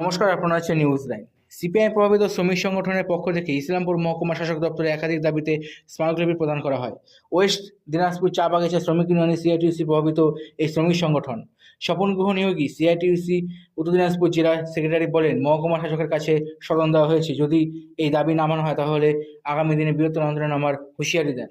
নমস্কার, আপনারা হচ্ছে নিউজ লাইন সিপিআই প্রভাবিত শ্রমিক সংগঠনের পক্ষ থেকে ইসলামপুর মহকুমা শাসক দপ্তরে একাধিক দাবিতে স্মারকলিপি প্রদান করা হয়। ওয়েস্ট দিনাজপুর চা বাগিচা শ্রমিক ইউনিয়নের সিআইটিউসি প্রভাবিত এই শ্রমিক সংগঠন। স্বপন গ্রহ নিয়োগী সিআইটিউসি উত্তর দিনাজপুর জেলা সেক্রেটারি বলেন, মহকুমা শাসকের কাছে স্মরণ দেওয়া হয়েছে। যদি এই দাবি না মানা হয়, তাহলে আগামী দিনে বৃহত্তর আন্দোলন আমার হুঁশিয়ারি দেন।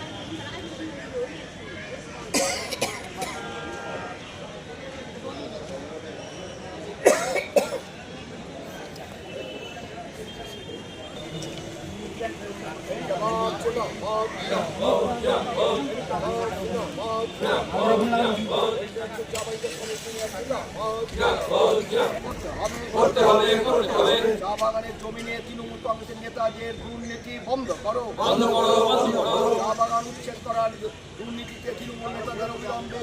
জমি নিয়ে তৃণমূল কংগ্রেসের নেতাদের দুর্নীতি বন্ধ করো বন্ধ করো বন্ধ করো চা দুর্নীতিতে তৃণমূল নেতাদের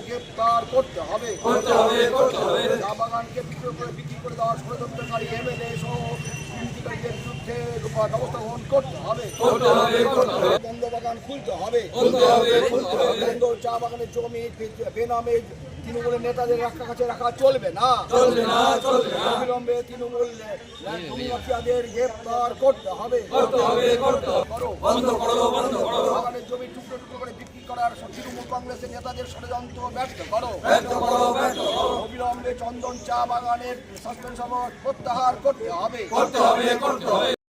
গ্রেপ্তার করতে হবে করতে হবে। করতে হবে চা বাগানকে বিক্রি করে বিক্রি করে দেওয়ার ষড়যন্ত্রকারী এমএলএ সহ ব্যবস্থা গ্রহণ করতে হবে। করতে হবে করতে হবে। বন্ধ বাগান খুলতে হবে। বন্ধ চা বাগানের জমি বেনামে তৃণমূলের নেতাদের রাখা কাছে রাখা চলবে না। অবিলম্বে তৃণমূল মাফিয়াদের করতে হবে। বাগানের জমি টুকরো টুকরো করে বিক্রি করার তৃণমূল কংগ্রেসের নেতাদের ষড়যন্ত্র ব্যর্থ করো। অবিলম্বে চন্দন চা বাগানের প্রত্যাহার করতে হবে।